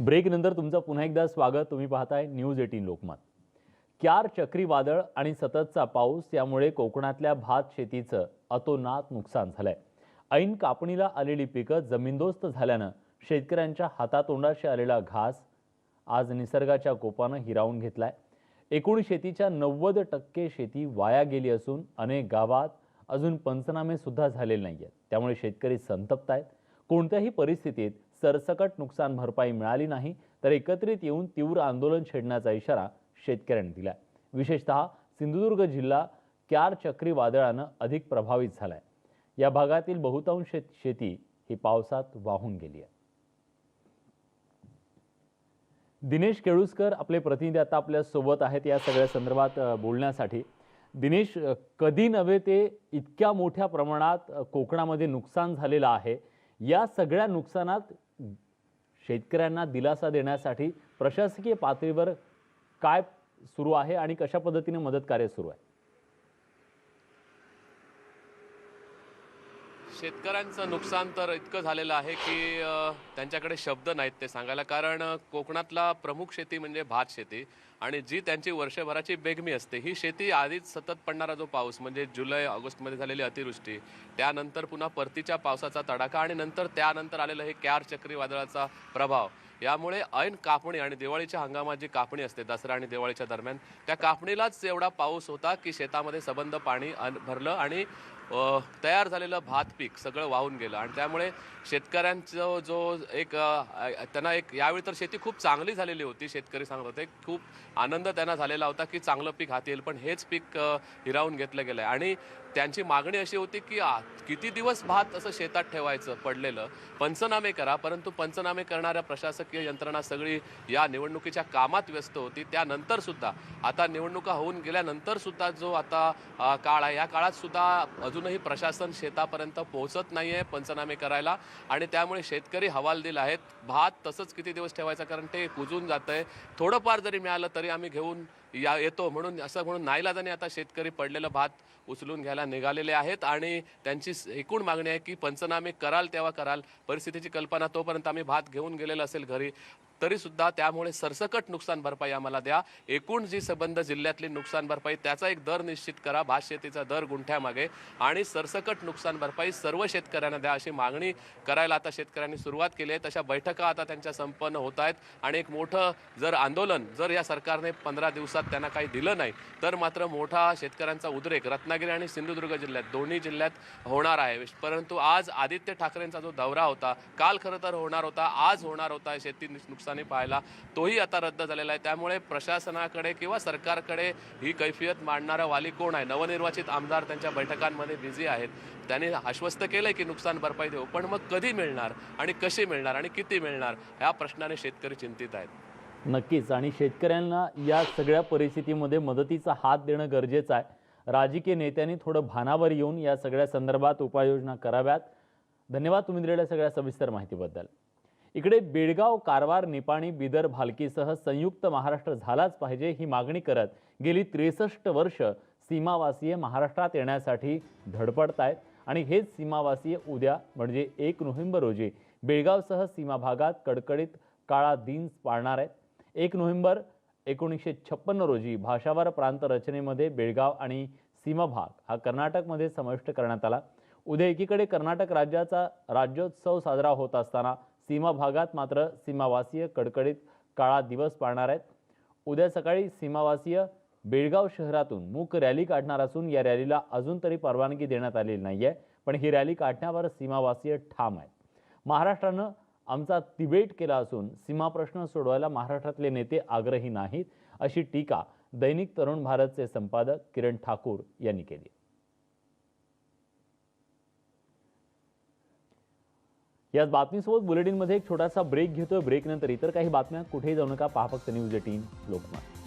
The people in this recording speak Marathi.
ब्रेकनंतर तुमचं पुन्हा एकदा स्वागत. तुम्ही पाहताय न्यूज एटीन लोकमत. क्यार चक्रीवादळ आणि सततचा पाऊस यामुळे कोकणातल्या भात शेतीचं अतोनात नुकसान झालंय. ऐन कापणीला आलेली पिकं जमीनदोस्त झाल्यानं शेतकऱ्यांच्या हातातोंडाशी आलेला घास आज निसर्गाच्या कोपानं हिरावून घेतलाय. एकूण शेतीच्या नव्वद टक्के शेती वाया गेली असून अनेक गावात अजून पंचनामे सुद्धा झालेले आहेत त्यामुळे शेतकरी संतप्त आहेत. कोणत्याही परिस्थितीत सरसकट नुकसान भरपाई मिळाली नाही तर एकत्रित येऊन तीव्र आंदोलन छेडण्याचा इशारा शेतकऱ्यांनी दिलाय. विशेषतः सिंधुदुर्ग जिल्हा क्यार चक्रीवादळानं अधिक प्रभावित झालाय. या भागातील बहुतांश शेती ही पावसात वाहून गेली आहे. दिनेश केळुसकर आपले प्रतिनिधी आता आपल्यासोबत आहेत या सगळ्या संदर्भात बोलण्यासाठी. दिनेश कधी नव्हे ते इतक्या मोठ्या प्रमाणात कोकणामध्ये नुकसान झालेलं आहे. या सगळ्या नुकसानात शेतकऱ्यांना दिलासा देण्यासाठी प्रशासकीय पातळीवर काय सुरू आहे आणि कशा पद्धतीने मदत कार्य सुरू आहे? शेतकऱ्यांचं नुकसान तर इतकं झालेलं आहे की त्यांच्याकडे शब्द नाहीत ते सांगायला. कारण कोकणातला प्रमुख शेती म्हणजे भात शेती आणि जी त्यांची वर्षभराची बेगमी असते ही शेती आधीच सतत पडणारा जो पाऊस म्हणजे जुलै ऑगस्टमध्ये झालेली अतिवृष्टी त्यानंतर पुन्हा परतीच्या पावसाचा तडाखा आणि नंतर त्यानंतर आलेलं हे क्यार चक्रीवादळाचा प्रभाव यामुळे ऐन कापणी आणि दिवाळीच्या हंगामात जी कापणी असते दसरा आणि दिवाळीच्या दरम्यान त्या कापणीलाच एवढा पाऊस होता की शेतामध्ये सबंध पाणी अन- भरलं आणि तयार झालेलं भात पीक सगळं वाहून गेलं. आणि त्यामुळे शेतकऱ्यांचं जो एक त्यांना एक यावेळी तर शेती खूप चांगली झालेली होती शेतकरी सांगत होते. खूप आनंद त्यांना झालेला होता की चांगलं पीक हाती येईल पण हेच पीक हिरावून घेतलं गेलं आहे आणि त्यांची मागणी अशी होती की आ, किती दिवस भात असं शेतात ठेवायचं पडलेलं? पंचनामे करा परंतु पंचनामे करणाऱ्या प्रशासक प्रशासकीय यंत्रणा सगळी या निवडणुकीच्या कामात व्यस्त होती. त्यानंतर सुद्धा आता निवडणुका होऊन गेल्यानंतर सुद्धा जो आता काळ आहे या काळात सुद्धा अजूनही प्रशासन शेतापर्यंत पोहोचत नाही आहे पंचनामे करायला आणि त्यामुळे शेतकरी हवालदिल आहेत. भात तसंच किती दिवस ठेवायचा कारण ते कुजून जातं आहे थोडंफार जरी मिळालं तरी आम्ही घेऊन या येतो म्हणून असं म्हणून नाईलाजाने आता शेतकरी पडलेलं भात उचलून घ्यायला निघालेले आहेत आणि त्यांची एकूण मागणी आहे की पंचनामे कराल तेव्हा कराल. परिस्थितीची कल्पना तोपर्यंत आम्ही भात घेऊन गेलेलं असेल घरी तरीसुद्धा त्यामुळे सरसकट नुकसान भरपाई आम्हाला द्या. एकूण जी संबंध जिल्ह्यातली नुकसान भरपाई त्याचा एक दर निश्चित करा. भात शेतीचा दर गुंठ्यामागे आणि सरसकट नुकसान भरपाई सर्व शेतकऱ्यांना द्या अशी मागणी करायला आता शेतकऱ्यांनी सुरुवात केली आहे. तशा बैठका आता त्यांच्या संपन्न होत आहेत आणि एक मोठं जर आंदोलन जर या सरकारने पंधरा दिवसात त्यांना काही दिलं नाही. तर मात्र मोठा शेतकऱ्यांचा उद्रेक रत्नागिरी आणि सिंधुदुर्ग जिल्ह्यात दोन्ही जिल्ह्यात होणार आहे. परंतु आज आदित्य ठाकरेंचा जो दौरा होता काल खरं तर होणार होता आज होणार होता शेती नुकसानी पाहायला तोही आता रद्द झालेला आहे. त्यामुळे प्रशासनाकडे किंवा सरकारकडे ही कैफियत मांडणारा वाली कोण आहे? नवनिर्वाचित आमदार त्यांच्या बैठकांमध्ये बिझी आहेत. त्यांनी आश्वस्त केलंय की नुकसान भरपाई देऊ पण मग कधी मिळणार आणि कशी मिळणार आणि किती मिळणार ह्या प्रश्नाने शेतकरी चिंतित आहेत. नक्कीच. आणि शेतकऱ्यांना या सगळ्या परिस्थितीमध्ये मदतीचा हात देणं गरजेचं आहे. राजकीय नेत्यांनी थोडं भानावर येऊन या सगळ्या संदर्भात उपाययोजना कराव्यात. धन्यवाद तुम्ही दिलेल्या सगळ्या सविस्तर माहितीबद्दल. इकडे बेळगाव कारवार निपाणी बिदर भालकीसह संयुक्त महाराष्ट्र झालाच पाहिजे ही मागणी करत गेली त्रेसष्ट वर्ष सीमावासीय महाराष्ट्रात येण्यासाठी धडपडत आहेत आणि हेच सीमावासीय उद्या म्हणजे एक नोव्हेंबर रोजी बेळगावसह सीमा भागात कडकडीत काळा दिन पाळणार आहेत. एक नोव्हेंबर एकोणीसशे छप्पन्न रोजी भाषावर प्रांत रचनेमध्ये बेळगाव आणि सीमाभाग हा कर्नाटकमध्ये समाविष्ट करण्यात आला. उद्या एकीकडे कर्नाटक राज्याचा राज्योत्सव साजरा होत असताना सीमा भागात मात्र सीमावासीय कडकडीत काळा दिवस पाळणार आहेत. उद्या सकाळी सीमावासीय बेळगाव शहरातून मूक रॅली काढणार असून या रॅलीला अजून तरी परवानगी देण्यात आलेली नाही आहे पण ही रॅली काढण्यावर सीमावासीय ठाम आहेत. महाराष्ट्रानं आमचा तिबेट केला असून सीमा प्रश्न सोडवायला महाराष्ट्रातले नेते आग्रही नाहीत अशी टीका दैनिक तरुण भारतचे संपादक किरण ठाकूर यांनी केली. याच बातमीसोबत बुलेटिनमध्ये एक छोटासा ब्रेक घेतोय. ब्रेकनंतर इतर काही बातम्या. कुठेही जाऊ नका. पहा फक्त न्यूज एटीन लोकमत.